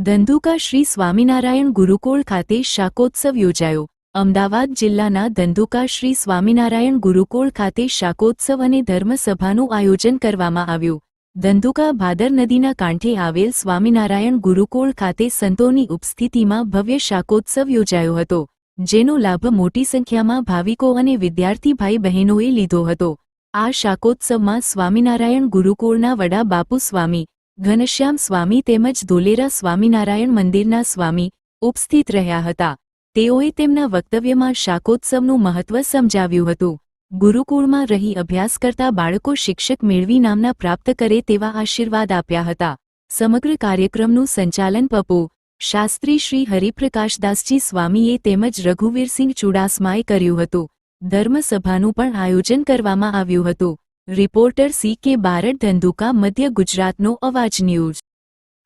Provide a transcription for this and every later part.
ધંધુકા શ્રી સ્વામિનારાયણ ગુરુકુળ ખાતે શાકોત્સવ યોજાયો. અમદાવાદ જિલ્લાના ધંધુકા શ્રી સ્વામિનારાયણ ગુરુકુળ ખાતે શાકોત્સવ અને ધર્મસભાનું આયોજન કરવામાં આવ્યું. ધંધુકા ભાદર નદીના કાંઠે આવેલ સ્વામિનારાયણ ગુરુકુળ ખાતે સંતોની ઉપસ્થિતિમાં ભવ્ય શાકોત્સવ યોજાયો હતો, જેનો લાભ મોટી સંખ્યામાં ભાવિકો અને વિદ્યાર્થી ભાઈ બહેનોએ લીધો હતો. આ શાકોત્સવમાં સ્વામિનારાયણ ગુરુકુળના વડા બાપુ સ્વામી ઘનશ્યામ સ્વામી તેમજ ધોલેરા સ્વામિનારાયણ મંદિરના સ્વામી ઉપસ્થિત રહ્યા હતા. તેઓએ તેમના વક્તવ્યમાં શાકોત્સવનું મહત્વ સમજાવ્યું હતું. ગુરુકુળમાં રહી અભ્યાસ કરતા બાળકો શિક્ષક મેળવી નામના પ્રાપ્ત કરે તેવા આશીર્વાદ આપ્યા હતા. સમગ્ર કાર્યક્રમનું સંચાલન પપુ શાસ્ત્રી શ્રી હરિપ્રકાશદાસજી સ્વામીએ તેમજ રઘુવીરસિંહ ચુડાસમાએ કર્યું હતું. ધર્મસભાનું પણ આયોજન કરવામાં આવ્યું હતું. રિપોર્ટર સી કે બારડ ધંધુકા મધ્ય ગુજરાતનો અવાજ ન્યૂઝ.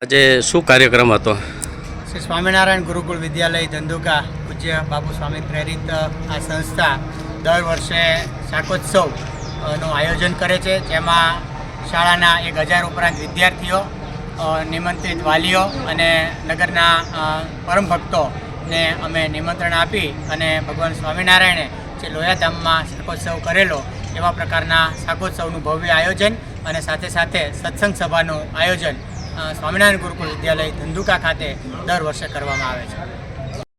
આજે શું કાર્યક્રમ હતો? શ્રી સ્વામિનારાયણ ગુરુકુળ વિદ્યાલય ધંધુકા પૂજ્ય બાપુ સ્વામી પ્રેરિત આ સંસ્થા દર વર્ષે શાકોત્સવનું આયોજન કરે છે જેમાં શાળાના એક હજાર ઉપરાંત વિદ્યાર્થીઓ નિમંત્રિત વાલીઓ અને નગરના પરમ ભક્તોને અમે નિમંત્રણ આપી અને ભગવાન સ્વામિનારાયણે જે લોયાધામમાં શાકોત્સવ કરેલો એવા પ્રકારના શાકોત્સવનું ભવ્ય આયોજન અને સાથે સાથે સત્સંગ સભાનું આયોજન સ્વામિનારાયણ ગુરુકુલ વિદ્યાલય ધંધુકા ખાતે દર વર્ષે કરવામાં આવે છે.